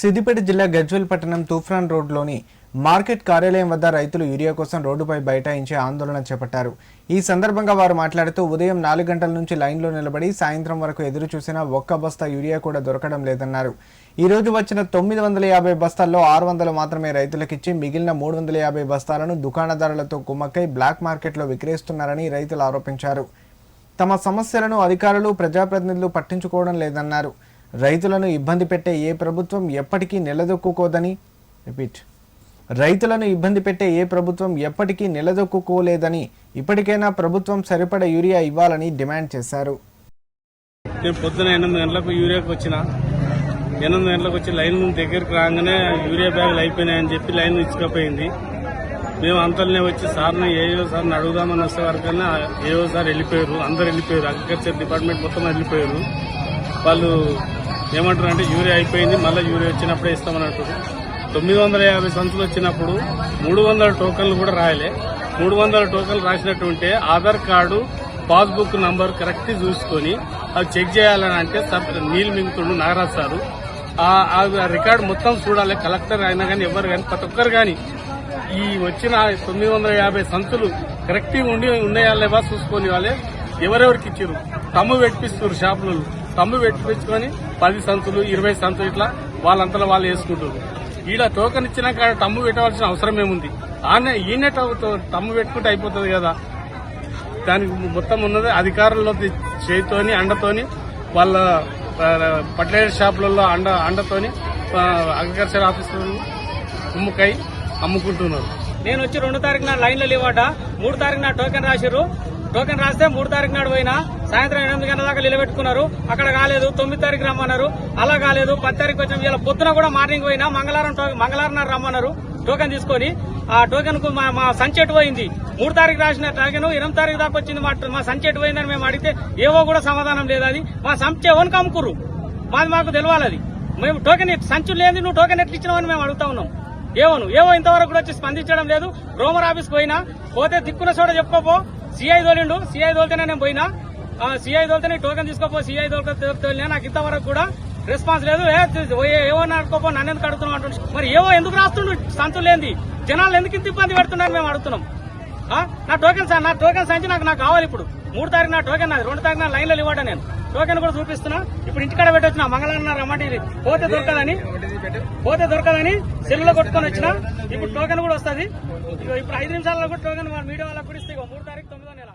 సిద్దిపేట జిల్లా గజ్వెల్ పట్టణం తూఫాన్ రోడ్లోని మార్కెట్ కార్యాలయం వద్ద రైతులు యూరియా కోసం రోడ్డుపై బైఠాయించి ఆందోళన చేపట్టారు. ఈ సందర్భంగా వారు మాట్లాడుతూ ఉదయం నాలుగు గంటల నుంచి లైన్లో నిలబడి సాయంత్రం వరకు ఎదురు చూసినా ఒక్క బస్తా యూరియా కూడా దొరకడం లేదన్నారు. ఈ రోజు వచ్చిన తొమ్మిది వందల యాభై బస్తాల్లో ఆరు వందలు మాత్రమే రైతులకిచ్చి మిగిలిన మూడు వందల యాభై బస్తాలను దుకాణదారులతో కుమ్మక్కై బ్లాక్ మార్కెట్లో విక్రయిస్తున్నారని రైతులు ఆరోపించారు. తమ సమస్యలను అధికారులు ప్రజాప్రతినిధులు పట్టించుకోవడం లేదన్నారు. రైతులను ఇబ్బంది పెట్టే ఏ ప్రభుత్వం ఎప్పటికీ నిలదొక్కుకోదని రిపీట్. రైతులను ఇబ్బంది పెట్టే ఏ ప్రభుత్వం ఎప్పటికీ నిలదొక్కుకోలేదని ఇప్పటికైనా ప్రభుత్వం సరిపడ యూరియా ఇవ్వాలని డిమాండ్ చేశారు. నేను పొద్దున ఎనిమిది గంటలకు యూరియాకి వచ్చిన. ఎనిమిది గంటలకు వచ్చి లైన్ దగ్గరికి రాగానే యూరియా బ్యాగులు అయిపోయినాయని చెప్పి లైన్ ఇచ్చుకపోయింది మేము అంతలోనే వచ్చి సార్ని ఏయో సార్ని అడుగుదామని వస్తే వరకన్నా ఏయో సార్ వెళ్ళిపోయారు. అందరు వెళ్ళిపోయారు. అగ్రికల్చర్ డిపార్ట్మెంట్ మొత్తం వెళ్ళిపోయారు. వాళ్ళు ఏమంటారు అంటే యూరియా అయిపోయింది మళ్ళీ యూరియా వచ్చినప్పుడే ఇస్తామని అంటారు తొమ్మిది వందల యాభై సంచులు వచ్చినప్పుడు మూడు వందల టోకన్లు కూడా రాయలే. మూడు వందల టోకన్లు రాసినట్టు ఉంటే Aadhaar card passbook number correct చూసుకొని అవి చెక్ చేయాలని అంటే నీళ్ళు మింగుతుండు నాగరాజ్ సారు. ఆ- రికార్డు మొత్తం చూడాలి కలెక్టర్ అయినా కానీ ఎవరు కానీ ప్రతి ఒక్కరు కానీ. ఈ వచ్చిన తొమ్మిది వందల యాభై సంతులు కరెక్ట్గా ఉండి ఉన్నాయా లేవా చూసుకొని వాళ్ళే ఎవరెవరికి ఇచ్చారు? తమ్ము పెట్టిస్తున్నారు షాపులలో. తమ్ము పెట్టించుకొని పది సంచులు ఇరవై సంతులు ఇట్లా వాళ్ళంతలో వాళ్ళు వేసుకుంటారు ఈడ టోకెన్ ఇచ్చినాక తమ్ము పెట్టవలసిన అవసరం ఏముంది? ఆనే ఈయన తమ్ము పెట్టుకుంటే అయిపోతుంది కదా. దానికి మొత్తం ఉన్నది అధికారుల్లో చేతితోని అండతోని వాళ్ళ ఫర్టిలైజర్ షాపులలో అండ అండతోని అగ్రికల్చర్ ఆఫీసులు కుమ్ముకై అమ్ముకుంటున్నారు. నేను వచ్చి రెండు తారీఖు నాడు లైన్లో లేవాట. మూడు తారీఖు టోకెన్ రాసిర్రు. టోకెన్ రాస్తే మూడు తారీఖు నాడు పోయినా సాయంత్రం ఎనిమిది గంటల దాకా నిలబెట్టుకున్నారు. అక్కడ కాలేదు తొమ్మిది తారీఖు రమ్మన్నారు. అలా కాలేదు పది తారీఖు వచ్చిన ఇలా పొద్దున కూడా మార్నింగ్ పోయినా మంగళవారం టో- మంగళవారం నాడు రమ్మన్నారు టోకెన్ తీసుకొని. ఆ టోకెన్కు మా సంచెట్ పోయింది? మూడు తారీఖు రాసిన టోకెన్ ఎనిమిది తారీఖు దాకా వచ్చింది మా మా సంచెట్ పోయిందని మేము అడిగితే ఏవో కూడా సమాధానం లేదు అది. మా సంచె ఓన్ కమ్ముకురు మాది మాకు తెలియాలి అది. మేము టోకెన్ సంచు లేని నువ్వు టోకెన్ ఎట్లా ఇచ్చినావని మేము అడుగుతా ఉన్నాం. ఏమను ఏవో ఇంతవరకు కూడా వచ్చి స్పందించడం లేదు. రోమర్ ఆఫీస్ పోయినా పోతే దిక్కున చోట చెప్పుకోపో. సిఐ తోలిండు సిఐ తోలితేనే నేను పోయినా సిఐ తోలితేనే టోకెన్ తీసుకోపో సిఐ తోలినా నాకు ఇంతవరకు కూడా రెస్పాన్స్ లేదు ఏవో నడుకోపో నన్ను ఎందుకు అడుగుతున్నాం అంటున్నాడు మరి ఏవో ఎందుకు రాస్తుండు సంతులు లేని జనాలు ఎందుకు ఇంత ఇబ్బంది పెడుతున్నారు మేము అడుగుతున్నాం నా టోకెన్ సార్ నా టోకెన్ సంచి నాకు నాకు కావాలి ఇప్పుడు మూడు తారీఖు నా టోకెన్ నాది రెండు తారీఖు నా లైన్లో ఇవ్వడా నేను టోకెన్ కూడా చూపిస్తున్నా ఇప్పుడు ఇంటికాడ పెట్టొచ్చిన మంగళవారం రమ్మంటే పోతే దొరకదని పోతే దొరకదని సెల్లులో కొట్టుకొని వచ్చిన ఇప్పుడు టోకెన్ కూడా వస్తుంది. ఇప్పుడు ఐదు నిమిషాల్లో కూడా టోకెన్ మీడియా వాళ్ళకి కూడా ఇస్తే మూడు తారీఖు తొమ్మిదో నెల.